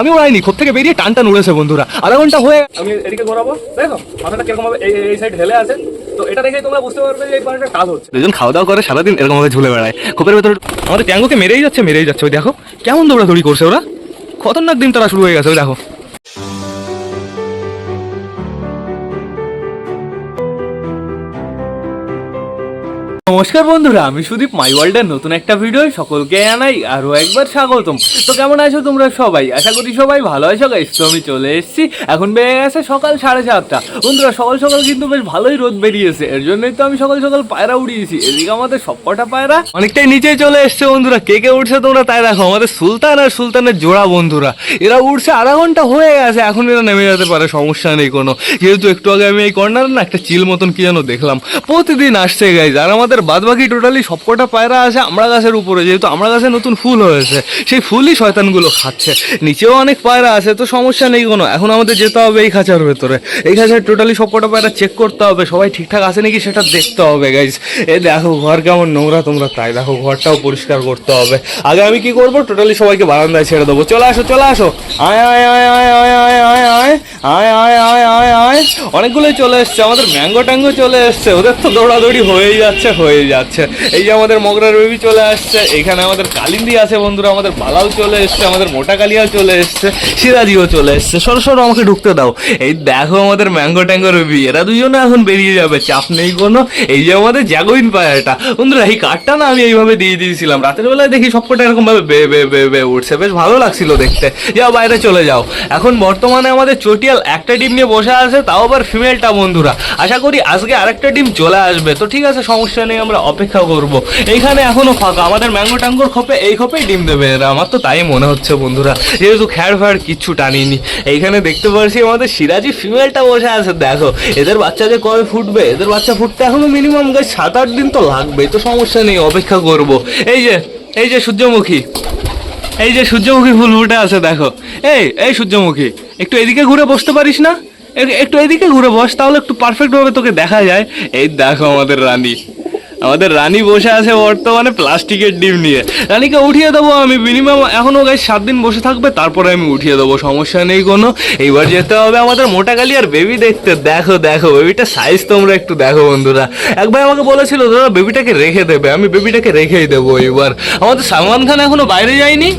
আমি ওড়াইনি খোপ থেকে বেরিয়ে টান টান উড়েছে বন্ধুরা। আধা ঘণ্টা হয়ে আমি এদিকে ঘোরাবো। দেখো মাথাটা কীরকম ভাবে এই এই সাইড হেলে আছে। তো এটা দেখে তোমরা বুঝতে পারবে যে এই পানিটা কাজ হচ্ছে। দুজন খাওয়া দাওয়া করে সারাদিন এরকম ভাবে ঝুলে বেড়ায়। খোপের ভেতর আমাদের ট্যাঙ্গোকে মেরেই যাচ্ছে মেরেই যাচ্ছে। ওই দেখো কেমন দৌড়াদৌড়ি করছে ওরা? খতরনাক দিন তারা শুরু হয়ে গেছে ওই দেখো। নমস্কার বন্ধুরা, আমি সুদীপ মাই ওয়ার্ল্ডের নতুন একটা ভিডিও সকলকে জানাই আরও একবার স্বাগতম। তো কেমন আছো তোমরা সবাই? আশা করি সবাই ভালো আছো গাইস তো আমি চলে এসেছি, এখন বেড়ে গেছে সকাল সাড়ে সাতটা। বন্ধুরা, সকাল সকাল কিন্তু বেশ ভালোই রোদ বেরিয়েছে, এর জন্যই তো আমি সকাল সকাল পায়রা উড়িয়েছি। এদিকে আমাদের সবকটা পায়রা অনেকটাই নিচে চলে এসছে বন্ধুরা। কে কে উঠছে তোমরা তাই দেখো, আমাদের সুলতান আর সুলতানের জোড়া বন্ধুরা। এরা উঠছে আধা ঘণ্টা হয়ে গেছে, এখন এরা নেমে যেতে পারে, সমস্যা নেই কোনো। যেহেতু একটু আগে আমি এই কর্নার না একটা চিল মতন কি যেন দেখলাম। প্রতিদিন আসছে গাইজ আর আমাদের বাদ বাকি টোটালি সবকটা পায়রা আছে আমরা গাছের উপরে, যেহেতু আমরা গাছে নতুন ফুল হয়েছে, সেই ফুলই শয়তানগুলো খাচ্ছে। নিচেও অনেক পায়রা আছে, তো সমস্যা নেই কোনো। এখন আমাদের যেতে হবে এই খাঁচার ভেতরে। এই খাঁচার টোটালি সবকটা পায়রা চেক করতে হবে, সবাই ঠিকঠাক আছে নাকি সেটা দেখতে হবে গাইজ এ দেখো, ঘর কেমন নোংরা তোমরা তাই, দেখো, ঘরটাও পরিষ্কার করতে হবে। আগে আমি কি করব? টোটালি সবাইকে বারান্দায় ছেড়ে দেবো। চলে আসো চলে আসো। আয় আয় আয় আয় আয় আয় আয় আয়। আয় আয় আয় আয় আয়। অনেকগুলোই চলে এসছে, আমাদের ম্যাঙ্গো ট্যাঙ্গো চলে এসছে। ওদের তো দৌড়াদৌড়ি হয়েই যাচ্ছে হয়েই যাচ্ছে। এই যে আমাদের মগরার বেবি চলে আসছে, এখানে আমাদের কালিন্দি আছে বন্ধুরা, আমাদের বালাও চলে এসছে, আমাদের মোটা কালিয়াও চলে এসছে সিরাজিও চলে এসছে। সরো সরো, আমাকে ঢুকতে দাও। এই দেখো আমাদের ম্যাঙ্গো ট্যাঙ্গো বেবি, এরা দুজনে এখন বেরিয়ে যাবে, চাপ নেই কোনো। এই যে আমাদের জাগোইন পায়াটা। বন্ধুরা, এই কাঠটা না আমি এইভাবে দিয়ে দিয়েছিলাম। রাতের বেলায় দেখি সবকটা এরকম ভাবে বে বে বে বে উঠছে। বেশ ভালো লাগছিল দেখতে। যাও, বাইরে চলে যাও। এখন বর্তমানে আমাদের চটিয়াল একটা ডিম নিয়ে বসে আছে, তাও আবার ফিমেলটা বন্ধুরা। আশা করি আজকে আরেকটা ডিম চলে আসবে। তো ঠিক আছে, সমস্যা নেই, আমরা অপেক্ষা করব। এইখানে এখনও ফাঁকা, আমাদের ম্যাঙ্গো ট্যাঙ্গোর খোপে, এই খোপেই ডিম দেবে এরা। আমার তো তাই মনে হচ্ছে বন্ধুরা, যেহেতু খ্যাড় ফ্যাড় কিচ্ছু টানিনি। এইখানে দেখতে পারছি আমাদের সিরাজি ফিমেলটা বসে আছে। দেখো, এদের বাচ্চা যে কবে ফুটবে? এদের বাচ্চা ফুটতে এখনও মিনিমাম সাত আট দিন তো লাগবে। তো সমস্যা নেই, অপেক্ষা করব। এই যে এই যে সূর্যমুখী, এই যে সূর্যমুখী ফুল ফুটে আছে, দেখো। এই এই সূর্যমুখী। একটু এদিকে ঘুরে বসতে পারিস না? একটু এদিকে ঘুরে বস, তাহলে একটু পারফেক্ট ভাবে তোকে দেখা যায়। এই দেখো আমাদের রানী। আমাদের রানী বসে আছে বর্তমানে প্লাস্টিকের ডিম নিয়ে। রানীকে উঠিয়ে দেবো আমি মিনিমাম এখনও গাছ সাত দিন বসে থাকবে, তারপরে আমি উঠিয়ে দেবো, সমস্যা নেই কোনো। এইবার যেতে হবে আমাদের মোটা কালি আর বেবি দেখতে। দেখো দেখো বেবিটা সাইজ তোমরা একটু দেখো বন্ধুরা। একবার আমাকে বলেছিল, দাদা বেবিটাকে রেখে দেবে, আমি বেবিটাকে রেখেই দেবো এইবার। আমাদের সালমান খান এখনও বাইরে যায়নি?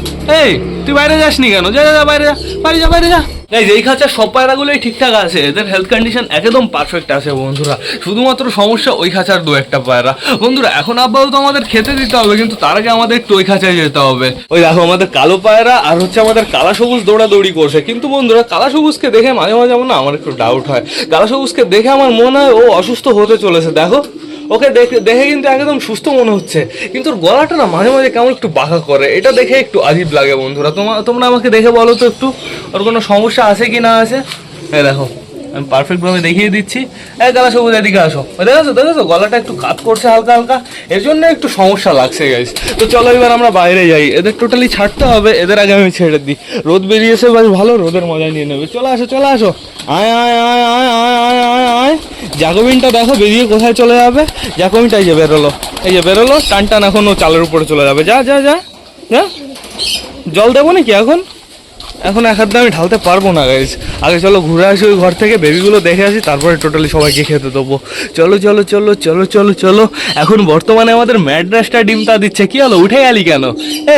এই, তুই বাইরে যাসনি কেন? যা যা, বাইরে যা বাইরে যা বাইরে যা। এই যেই খাঁচার সব পায়রাগুলোই ঠিকঠাক আছে। এদের হেলথ কন্ডিশন একদম পারফেক্ট আছে বন্ধুরা। শুধুমাত্র সমস্যা ওই খাঁচার দু একটা পায়রা। বন্ধুরা, এখন আপাতত আমাদের খেতে দিতে হবে, কিন্তু তার আগে আমাদের একটু ওই খাঁচায় যেতে হবে। ওই দেখো, আমাদের কালো পায়রা আর হচ্ছে আমাদের কালা সবুজ দৌড়াদৌড়ি করছে। কিন্তু বন্ধুরা, কালা সবুজকে দেখে মাঝে মাঝে আমার আমার একটু ডাউট হয়। কালা সবুজকে দেখে আমার মনে হয় ও অসুস্থ হতে চলেছে। দেখো ওকে দেখে দেখে কিন্তু একদম সুস্থ মনে হচ্ছে। কিন্তু গলাটা না মাঝে মাঝে কেমন একটু বাঁকা করে। এটা দেখে একটু আজীব লাগে বন্ধুরা। তোমরা আমাকে দেখে বলো তো একটু, ওর কোনো সমস্যা আছে কি না আছে? হ্যাঁ দেখো। আমি পারফেক্ট ভাবে দেখিয়ে দিচ্ছি। এই গালা সবুজ, এদিকে আসো। ওই দেখেছ দেখেছ? গলাটা একটু কাত করছে হালকা হালকা। এর জন্য একটু সমস্যা লাগছে গাইস তো চলো এবার আমরা বাইরে যাই। এদের টোটালি ছাড়তে হবে, এদের আগে আমি ছেড়ে দিই। রোদ বেরিয়েছে বেশ ভালো রোদের মজা নিয়ে নেবে। চলে আসো চলে আসো। আয় আয় আয় আয় আয় আয় আয় আয়। জাকোবিনটা দেখো, বেরিয়ে কোথায় চলে যাবে? জাকোবিনটা এই যে বেরোলো। এই যে বেরোলো টান টান এখন ও চালের উপরে চলে যাবে। যা যা যা যা। জল দেবো নাকি এখন? এখন এক হাত আমি ঢালতে পারব না গাইজ আগে চলো ঘুরে আসি ওই ঘর থেকে বেবিগুলো দেখে আসি, তারপরে টোটালি সবাইকে খেতে দেবো। চলো চলো চলো চলো চলো চলো। এখন বর্তমানে আমাদের ম্যাড্রাসটা ডিম তা দিচ্ছে। কি হলো? উঠে গেলি কেন?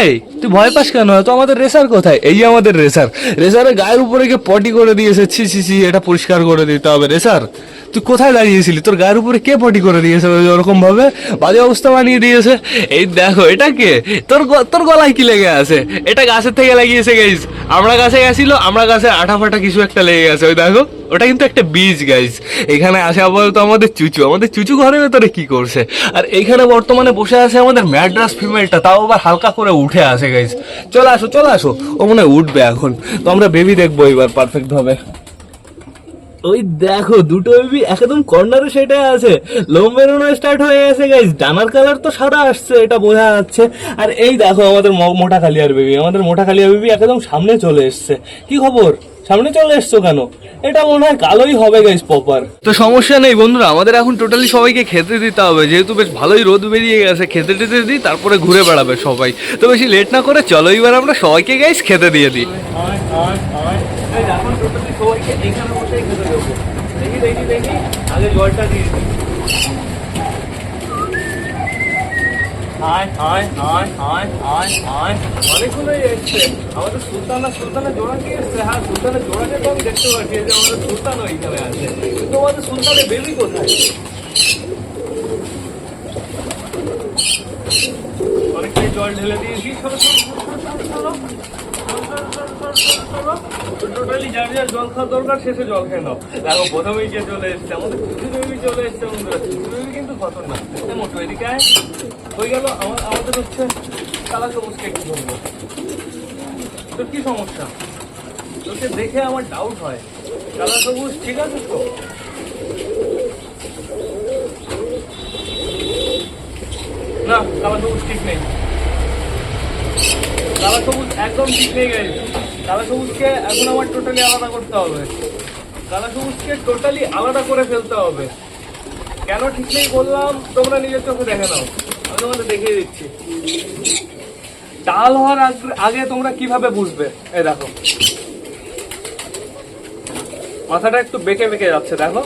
এই, তুই ভয় পাস কেন? তো আমাদের রেসার কোথায়? এই আমাদের রেসার। রেসারের গায়ের উপরে গিয়ে পটি করে দিয়েছে ছি ছি ছি, এটা পরিষ্কার করে দিতে হবে। রেসার তুই কোথায় দাঁড়িয়েছিলি? তোর গায়ের উপরে কে পটি করে দিয়েছে ওরকম ভাবে? বাজে অবস্থা বানিয়ে দিয়েছে। এই দেখো, এটা কে? তোর তোর গলায় কি লেগে আছে? এটা গাছের থেকে লাগিয়েছে গাইজ আমরা গাছে গেছিল, আমরা গাছে আঠা ফাটা কিছু একটা লেগে গেছে। ওই দেখো, ওটা কিন্তু একটা বীজ গাইজ এখানে আসে আপাতত আমাদের চুচু। আমাদের চুচু ঘরের ভেতরে কি করছে? আর এইখানে বর্তমানে বসে আছে আমাদের ম্যাড্রাস ফিমেলটা। তাও আবার হালকা করে উঠে আসে গাইজ চলে আসো চলে আসো। ও মনে উঠবে এখন। তো আমরা বেবি দেখব এবার পারফেক্ট ভাবে। ওই দেখো দুটো বেবি একদম কর্নারে সেটা আছে। লোম বেরোনো স্টার্ট হয়ে গেছে গাইজ ডানার কালার তো সাদা আসছে এটা বোঝা যাচ্ছে। আর এই দেখো আমাদের মোটা কালিয়ার বেবি আমাদের মোটা কালিয়ার বেবি একদম সামনে চলে এসছে। কি খবর? সামনে চলে এসছো কেন? এটা মনে হয় কালোই হবে গাইস প্রপার তো সমস্যা নেই বন্ধুরা আমাদের এখন টোটালি সবাইকে খেতে দিতে হবে। যেহেতু বেশ ভালোই রোদ বেরিয়ে গেছে খেতে টেতে দিই তারপরে ঘুরে বেড়াবে সবাই। তো বেশি লেট না করে চলো এবার আমরা সবাইকে গাইস খেতে দিয়ে দিই। সবাইকে এখানে বসেই খেতে দেবো দেখি দেখি। আগে জলটা দিয়ে হায় হায় সুলতানা জোড়াকে আমি দেখতে পাচ্ছি। যে আমাদের সুলতানও এখানে আছে। কিন্তু আমাদের সুলতানের বেবি কোথায়? জল ঢেলে দিয়েছি। সরো সরো সরো সরো টোটালি যার যার জল খাওয়ার দরকার, শেষে জল খেয়ে নাও। দেখো প্রথমেই যে চলে এসছে, আমাদের চলে এসছে, বন্ধুরা। কিছু কিন্তু খতরনাক মোটো, এদিকে হয়ে গেল আমাদের হচ্ছে কালা সবুজকে কি করব তোর কি সমস্যা? তোকে দেখে আমার ডাউট হয়। কালা সবুজ, ঠিক আছে তো? না, কালা সবুজ ঠিক নেই। কালা সবুজ একদম ঠিক নেই গেছে। কালা সবুজকে এখন আমার টোটালি আলাদা করতে হবে। কালা সবুজকে টোটালি আলাদা করে ফেলতে হবে। কেন ঠিক নেই বললাম, তোমরা নিজের চোখে দেখে নাও। আমি তোমাদের দেখিয়ে দিচ্ছি। ডাল হওয়ার আগ- তোমরা কীভাবে বুঝবে? এই দেখো। মাথাটা একটু বেঁকে বেঁকে যাচ্ছে, দেখো।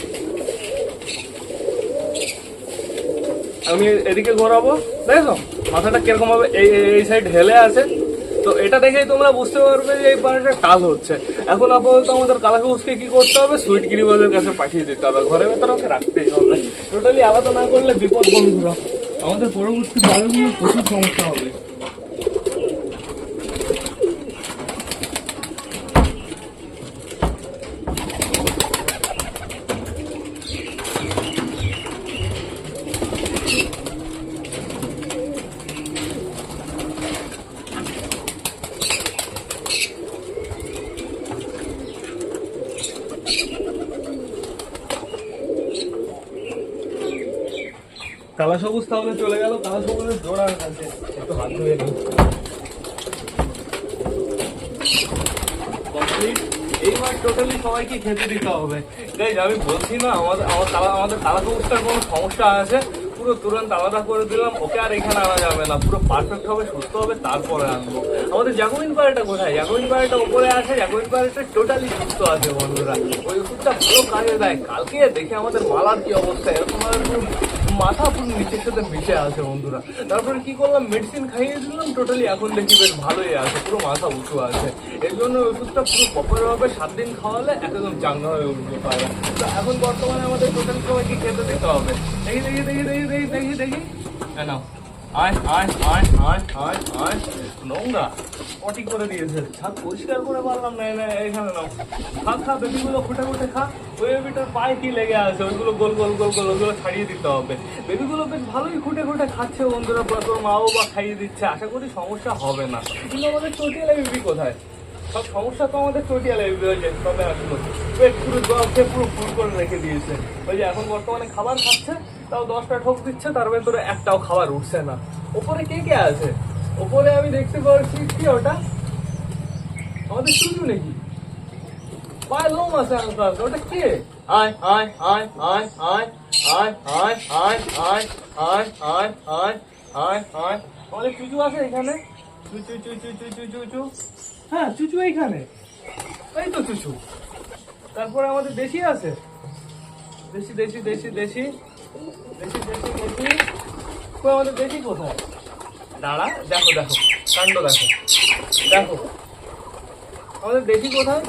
আমি এদিকে ঘোরাবো, দেখো। মাথাটা কীরকম ভাবে এই- এই সাইড হেলে আছে। তো এটা দেখেই তোমরা বুঝতে পারবে যে এই পানিটা কাল হচ্ছে। এখন আপাতত আমাদের কালাকুসকে কি করতে হবে? সুইট গিরিবাজের কাছে পাঠিয়ে দিতে হবে। ঘরের ভেতরে ওকে রাখতেই হবে। টোটালি আলাদা না করলে বিপদ বন্ধুরা। আমাদের পরবর্তী বারেগুলো প্রচুর সমস্যা হবে। কালা সবুজ তাহলে চলে গেল, কালা সবুজের জোড়া কাছে একটু হাত ধুয়ে নিই. এইবার টোটালি সবাইকে খেতে দিতে হবে। আমি বলছি না, আমাদের আমার কালা আমাদের কালা সবুজটার কোনো সমস্যা আছে। পুরো তুরন্ত আলাদা করে দিলাম, ওকে আর এখানে আনা যাবে না। পুরো পারফেক্ট হবে, সুস্থ হবে, তারপরে আনব। আমাদের জ্যাকুইন পাড়াটা কোথায়? জ্যাকুইন পাড়াটা উপরে আছে জ্যাকুইন পাড়াটা টোটালি সুস্থ আছে বন্ধুরা। ওই ওষুধটা ভালো কাজে দেয়। কালকে দেখে আমাদের মালার কি অবস্থা? এরকম মাথা পুরো নিচের সাথে মিশে আছে বন্ধুরা। তারপরে কি করলাম? মেডিসিন খাইয়ে দিলাম টোটালি এখন দেখি বেশ ভালোই আছে, পুরো মাথা উঁচু আছে। এর জন্য ওষুধটা পুরো প্রপারভাবে সাত দিন খাওয়ালে একদম চাঙ্গা হয়ে উঠবে পায়রা। তো এখন বর্তমানে আমাদের টোটাল সবাইকে খেতে দিতে হবে? দেখি দেখি দেখি দেখি। দেখি দেখি দেখি। পায়ে কি লেগে আছে? ওইগুলো গোল গোল গোল গোল, ওগুলো ছাড়িয়ে দিতে হবে। বেবিগুলো বেশ ভালোই খুঁটে খুঁটে খাচ্ছে বন্ধুরা। বা তোর মা বাবা খাইয়ে দিচ্ছে। আশা করি সমস্যা হবে না। কিন্তু আমাদের চটিয়ালা বেবি কোথায়? সব সমস্যা তো আমাদের চটিয়ালা বেবি হয়েছে। তবে আসলো পেট পুরো জল খেয়ে পুরো ফুল করে রেখে দিয়েছে ওই যে এখন বর্তমানে খাবার খাচ্ছে তাও দশটা ঠোক দিচ্ছে তার ভেতরে একটাও খাবার উঠছে না ওপরে কে কে আছে ওপরে আমি দেখতে পাচ্ছি কি ওটা আমাদের শুধু নাকি পায়ে লোম আছে হালকা ওটা কে আয় আয় আয় আয় আয় আয় আয় আয় আয় আয় আয় আয় আয় আয় আমাদের চুচু আছে এখানে চুচু চুচু চুচু চুচু হ্যাঁ চুচু এইখানে এই তো চুচু তারপরে আমাদের দেশি আছে দেশি দেশি দেশি দেশি দেশি দেশি দেশি কই আমাদের দেশি কোথায় দাঁড়া দেখো দেখো কাণ্ড দেখো দেখো আমাদের দেশি কোথায়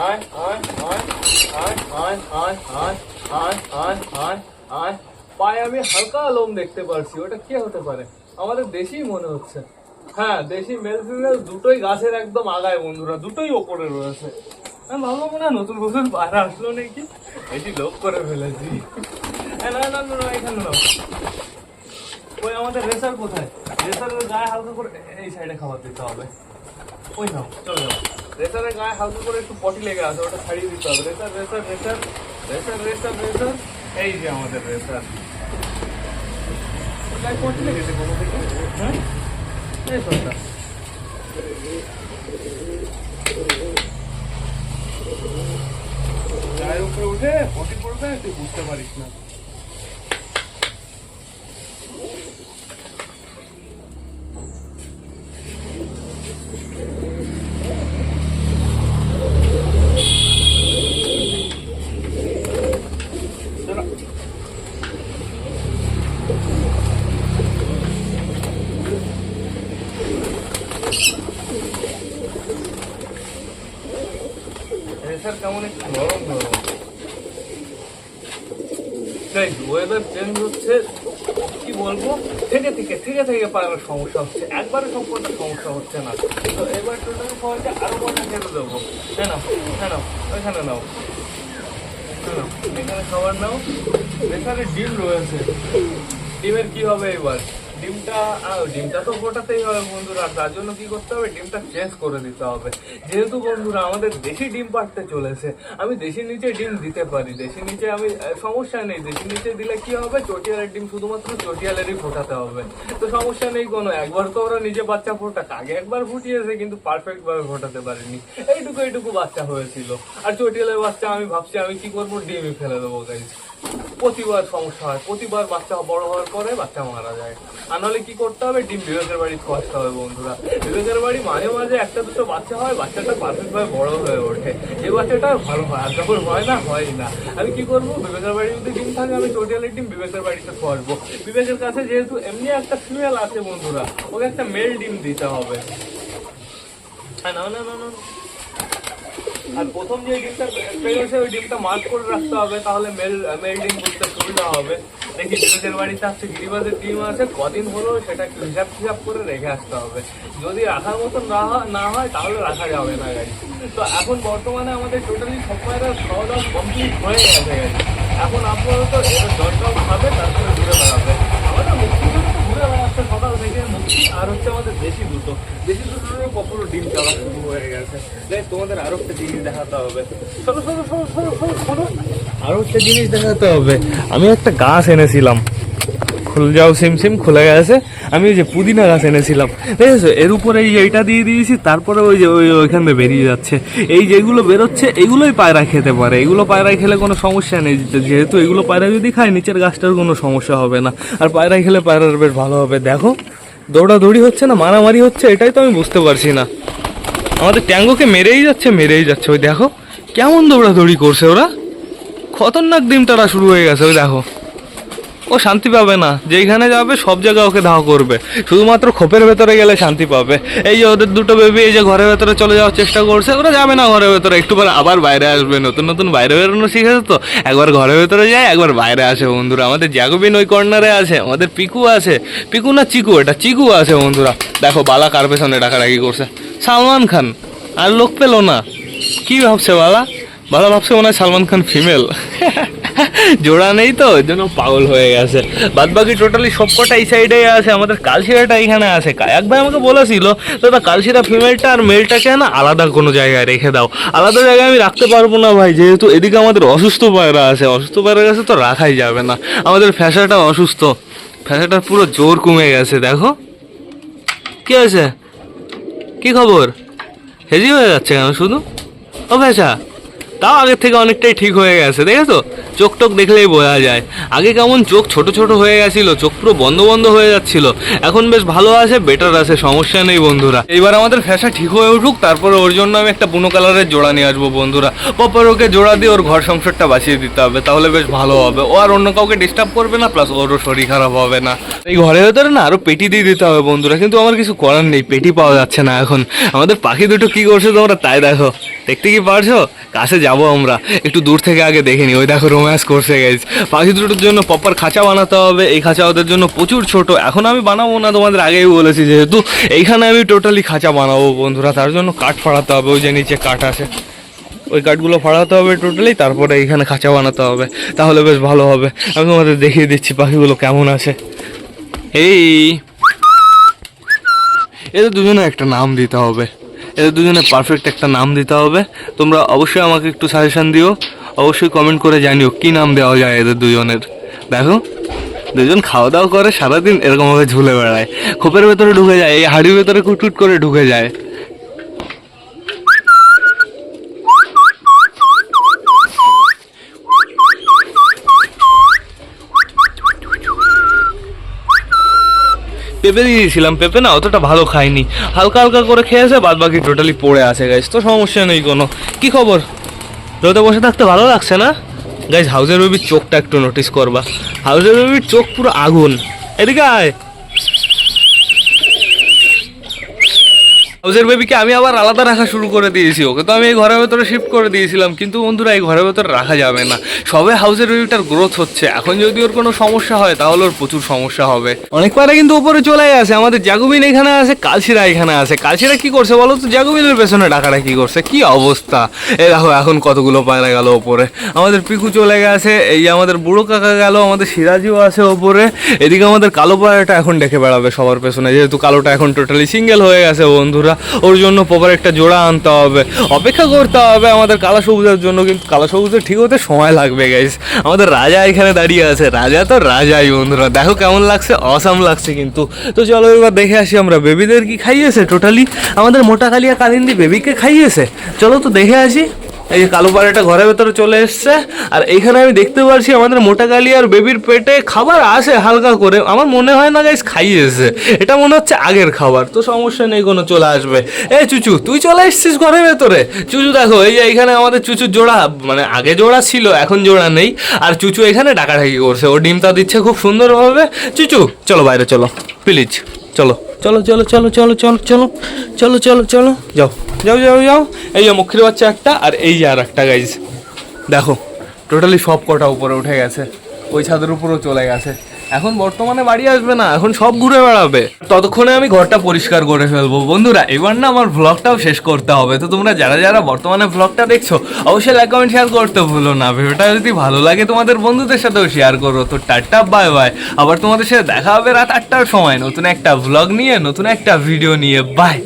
আয় আয় আয় আয় আয় আয় আয় আয় আয় আয় আয় পায়ে আমি হালকা লোম দেখতে পারছি ওটা কে হতে পারে আমাদের দেশি মনে হচ্ছে হ্যাঁ দেশি মেল ফিমেল দুটোই গাছের একদম আগায় বন্ধুরা দুটোই ওপরে রয়েছে আমি ভাবলাম মনে হয় নতুন বছর আসলো নাকি? বেশি লোক করে ফেলেছি। না না না না, এখানে না ওই আমাদের রেসার কোথায়? রেসারের গায়ে হালকা করে এই সাইডে খাবার দিতে হবে। ওই নাও চলে যাও। রেসারের গায়ে হালকা করে একটু পটি লেগে আছে ওটা ছাড়িয়ে দিতে হবে। Racer racer racer racer racer racer এই যে আমাদের রেসার গায়ে পটি লেগেছে কোনো দিকে? হ্যাঁ? এই যাই হোক উঠে ফর্টি পড়বে তুই বুঝতে পারিস না প্রেশার কেমন একটু নরম ওয়েদার চেঞ্জ হচ্ছে কি বলব? থেকে থেকে থেকে থেকে পারার সমস্যা হচ্ছে। একবারে কটা সমস্যা হচ্ছে না। তো এবার টোটালি খেতে দেবো? নাও হ্যাঁ নাও হ্যাঁ নাও, এখানে খাবার নাও। এখানে ডিম রয়েছে। ডিমের কি হবে এবার? ডিমটা ডিমটা তো ফোটাতেই হবে বন্ধুরা, তার জন্য কি করতে হবে? ডিমটা চেঞ্জ করে দিতে হবে। যেহেতু বন্ধুরা, আমাদের দেশি ডিম পাড়তে চলেছে, আমি দেশি নিচে ডিম দিতে পারি। দেশি নিচে আমি সমস্যা নেই। দেশি নিচে দিলে কি হবে? চটিয়ালের ডিম শুধুমাত্র চটিয়ালেরই ফোটাতে হবে। তো সমস্যা নেই কোনো, একবার তো ওরা নিজে বাচ্চা ফোটাক, আগে একবার ফুটিয়েছে, কিন্তু পারফেক্ট ভাবে ফোটাতে পারেনি। এইটুকু এইটুকু বাচ্চা হয়েছিল। আর চটিয়ালের বাচ্চা আমি ভাবছি, আমি কি করব? ডিমই ফেলে দেবো গাইজ প্রতিবার সমস্যা হয়, প্রতিবার বাচ্চা বড় হওয়ার পরে বাচ্চা মারা যায়। আর নাহলে কি করতে হবে? ডিম বিবেকের বাড়ি খোয়াতে হবে বন্ধুরা। বিবেকের বাড়ি মাঝে মাঝে একটা দুটো বাচ্চা হয়, বাচ্চাটা পারফেক্ট ভাবে বড় হয়ে ওঠে। এই বাচ্চাটা ভালো হয়, আর যখন হয় না হয় না। আমি কি করব? বিবেকের বাড়ি যদি ডিম থাকে, আমি টোটালের ডিম বিবেকের বাড়িতে খোয়াবো বিবেকের কাছে যেহেতু এমনি একটা ফিমেল আছে বন্ধুরা, ওকে একটা মেল ডিম দিতে হবে। হ্যাঁ না না না না। আর প্রথম যে ডিমটা বেরোছে ওই ডিমটা মার্ক করে রাখতে হবে, তাহলে মেল মেল ডিম বুঝতে সুবিধা হবে। দেখি বিবেকের বাড়িতে আসছে গিরিবাজের ডিম আছে, কদিন হলো সেটা একটু হিসাব হিসাব করে রেখে আসতে হবে। যদি রাখার মতন না হয় না হয়, তাহলে রাখা যাবে না গাড়ি। তো এখন বর্তমানে আমাদের টোটালি সবাইরা খাওয়া দাওয়া কমপ্লিট হয়ে গেছে গাড়ি। এখন আপাতত এবার দরকার খাবে, তারপরে ঘুরে বেড়াবে। আমাদের মুক্তি সকাল থেকে আর হচ্ছে আমাদের দেশি কখনো ডিম শুরু হয়ে গেছে। তোমাদের আরও একটা জিনিস দেখাতে হবে। সরো সরো সরো সরো সরো সরো আরও একটা জিনিস দেখাতে হবে। আমি একটা গাছ এনেছিলাম। যাও, সিম সিম, খুলে গেছে। আমি ওই যে পুদিনা গাছ এনেছিলাম। দেখেছ? এর উপরে এই এইটা দিয়ে দিয়েছি, তারপরে ওই যে ওই ওইখান থেকে বেরিয়ে যাচ্ছে। এই যেগুলো বেরোচ্ছে, এগুলোই পায়রা খেতে পারে। এগুলো পায়রা খেলে কোনো সমস্যা নেই। যেহেতু এগুলো পায়রা যদি খায়, নিচের গাছটার কোনো সমস্যা হবে না। আর পায়রা খেলে পায়রার বেশ ভালো হবে। দেখো, দৌড়াদৌড়ি হচ্ছে না, মারামারি হচ্ছে, এটাই তো আমি বুঝতে পারছি না। আমাদের ট্যাঙ্গোকে মেরেই যাচ্ছে মেরেই যাচ্ছে। ওই দেখো, কেমন দৌড়াদৌড়ি করছে ওরা। খতরনাক ডিম তারা শুরু হয়ে গেছে, ওই দেখো। ও শান্তি পাবে না। যেইখানে যাবে, সব জায়গায় ওকে ধাওয়া করবে। শুধুমাত্র খোপের ভেতরে গেলে শান্তি পাবে। এই যে ওদের দুটো বেবি এই যে ঘরের ভেতরে চলে যাওয়ার চেষ্টা করছে, ওরা যাবে না ঘরের ভেতরে। একটু পরে আবার বাইরে আসবে। নতুন নতুন বাইরে বেরোনো শিখেছে তো? একবার ঘরের ভেতরে যায়, একবার বাইরে আসে বন্ধুরা। আমাদের জ্যাকোবিন ওই কর্নারে আছে, আমাদের পিকু আছে। পিকু না চিকু? এটা চিকু আছে বন্ধুরা। দেখো, বালা কার পেছনে ডাকাডাকি করছে। সালমান খান। আর লোক পেল না। কি ভাবছে বালা? বালা ভাবছে মনে হয় সালমান খান ফিমেল জোড়া নেই তো, ওই জন্য পাগল হয়ে গেছে। বাদ বাকি টোটালি সবকটা এই সাইডে আছে, আমাদের কালশিরাটা এখানে আছে। কা- এক ভাই আমাকে বলেছিল, দাদা, কালশিরা ফিমেলটা আর মেলটাকে না আলাদা কোনো জায়গায় রেখে দাও। আলাদা জায়গায় আমি রাখতে পারব না ভাই, যেহেতু এদিকে আমাদের অসুস্থ পায়রা আছে। অসুস্থ পায়রা কাছে তো রাখাই যাবে না। আমাদের ফ্যাসাটা অসুস্থ। ফ্যাসাটা পুরো জোর কমে গেছে, দেখো। কি হয়েছে? কি খবর? হেজি হয়ে যাচ্ছে কেন শুধু? ও ভেসা তাও আগের থেকে অনেকটাই ঠিক হয়ে গেছে, দেখেছ? চোখ টোক দেখলেই বোঝা যায়। আগে কেমন চোখ ছোট ছোট হয়ে গেছিল, চোখ পুরো বন্ধ বন্ধ হয়ে যাচ্ছিল। এখন বেশ ভালো আছে বেটার আছে, সমস্যা নেই বন্ধুরা। এইবার আমাদের ফ্যাশা ঠিক হয়ে উঠুক, তারপরে ওর জন্য আমি একটা বুনো কালারের জোড়া নিয়ে আসব বন্ধুরা। পপর ওকে জোড়া দিয়ে ওর ঘর সংসারটা বাঁচিয়ে দিতে হবে, তাহলে বেশ ভালো হবে। ও আর অন্য কাউকে ডিস্টার্ব করবে না প্লাস ওরও শরীর খারাপ হবে না। এই ঘরের ভেতরে না আরও পেটি দিয়ে দিতে হবে বন্ধুরা, কিন্তু আমার কিছু করার নেই, পেটি পাওয়া যাচ্ছে না এখন। আমাদের পাখি দুটো কি করছে তোমরা তাই দেখো। দেখতে কি পারছ? কাছে যাব আমরা, একটু দূর থেকে আগে দেখে নি ওই দেখো রোম্যান্স করছে গেছে। পাখি দুটোর জন্য পপার খাঁচা বানাতে হবে, এই খাঁচা ওদের জন্য প্রচুর ছোট। এখন আমি বানাবো না, তোমাদের আগেই বলেছি যেহেতু। এইখানে আমি টোটালি খাঁচা বানাবো বন্ধুরা, তার জন্য কাঠ ফাড়াতে হবে, ওই যে নিচে কাঠ আছে। ওই কাঠগুলো ফাড়াতে হবে টোটালি তারপরে এইখানে খাঁচা বানাতে হবে। তাহলে বেশ ভালো হবে। আমি তোমাদের দেখিয়ে দিচ্ছি পাখিগুলো কেমন আছে। এই। এদের দুজনে একটা নাম দিতে হবে। এদের দুজনে পারফেক্ট একটা নাম দিতে হবে। তোমরা অবশ্যই আমাকে একটু সাজেশান দিও। অবশ্যই কমেন্ট করে জানিও কী নাম দেওয়া যায় এদের দুজনের। দেখো, দুজন খাওয়া দাওয়া করে সারাদিন এরকমভাবে ঝুলে বেড়ায়। খোপের ভেতরে ঢুকে যায়, এই হাড়ির ভেতরে কুটকুট করে ঢুকে যায়। পেঁপে দিয়ে দিয়েছিলাম, পেঁপে না অতটা ভালো খাইনি। হালকা হালকা করে খেয়েছে বাদ বাকি টোটালি পড়ে আছে গাছ তো সমস্যা নেই কোনো। কি খবর? রোদে বসে থাকতে ভালো লাগছে না? গাইজ হাউজের বেবির চোখটা একটু নোটিস করবা। হাউজের বেবির চোখ পুরো আগুন। এদিকে আয়। হাউসের বেবিকে আমি আবার আলাদা রাখা শুরু করে দিয়েছি ওকে। তো আমি এই ঘরের ভেতরে শিফট করে দিয়েছিলাম। কিন্তু বন্ধুরা, এই ঘরের ভেতরে রাখা যাবে না। সবে হাউসের বেবিটার গ্রোথ হচ্ছে। এখন যদি ওর কোনো সমস্যা হয়, তাহলে ওর প্রচুর সমস্যা হবে। অনেক পারে কিন্তু উপরে চলে আসে। আমাদের জাগুবিন এখানে আছে, কালশিরা এখানে আছে। কালশিরা কি করছে বলো তো? জাগুবিনের পেছনে ডাকাটা কি করছে। কি অবস্থা? এই দেখো, এখন কতগুলো পায়রা গেল ওপরে। আমাদের পিকু চলে গেছে। এই আমাদের বুড়ো কাকা গেল, আমাদের সিরাজিও আছে ওপরে। এদিকে আমাদের কালো পায়রাটা এখন ডেকে বেড়াবে সবার পেছনে। যেহেতু কালোটা এখন টোটালি সিঙ্গেল হয়ে গেছে বন্ধুরা। ওর জন্য প্রপার একটা জোড়া আনতে হবে। অপেক্ষা করতে হবে আমাদের কালা সবুজের জন্য, কিন্তু কালা সবুজের ঠিক হতে সময় লাগবে গাইস আমাদের রাজা এখানে দাঁড়িয়ে আছে। রাজা তো রাজাই, বন্ধুরা। দেখো কেমন লাগছে অসাম লাগছে কিন্তু। তো চলো এবার দেখে আসি আমরা, বেবিদের কি খাইয়েছে টোটালি আমাদের মোটা কালিয়া কালিন্দি বেবিকে খাইয়েছে। চলো তো দেখে আসি। এই যে কালো পাড়াটা ঘরের ভেতরে চলে এসছে। আর এইখানে আমি দেখতে পাচ্ছি আমাদের মোটা কালি আর বেবির পেটে খাবার আসে হালকা করে। আমার মনে হয় না গাইস খাইয়েছে। এটা মনে হচ্ছে আগের খাবার। তো সমস্যা নেই, কোনো চলে আসবে। এই চুচু, তুই চলে এসছিস ঘরের ভেতরে? চুচু দেখো, এই যে এইখানে আমাদের চুচুর জোড়া মানে আগে জোড়া ছিল, এখন জোড়া নেই। আর চুচু এখানে ডাকাডাকি করছে। ও ডিমটা দিচ্ছে খুব সুন্দরভাবে। চুচু, চলো বাইরে, চলো। প্লিজ চলো। চলো চলো চলো চলো চলো চলো চলো চলো চলো। যাও যাও যাও যাও। এই যে মুখের বাচ্চা একটা আর এই যে আর একটা গাইজ দেখো টোটালি সব কটা উপরে উঠে গেছে। ওই ছাদের উপরেও চলে গেছে। এখন বর্তমানে বাড়ি আসবে না, এখন সব ঘুরে বেড়াবে। ততক্ষণে আমি ঘরটা পরিষ্কার করে ফেলব। বন্ধুরা, এবার না আমার ভ্লগটাও শেষ করতে হবে। তো তোমরা যারা যারা বর্তমানে ভ্লগটা দেখছ, অবশ্যই লাইক কমেন্ট শেয়ার করতে ভুলো না। ভিডিওটা যদি ভালো লাগে, তোমাদের বন্ধুদের সাথেও শেয়ার করো। তো টাটা বাই বাই আবার তোমাদের সাথে দেখা হবে রাত আটটার সময়। নতুন একটা ভ্লগ নিয়ে, নতুন একটা ভিডিও নিয়ে। বাই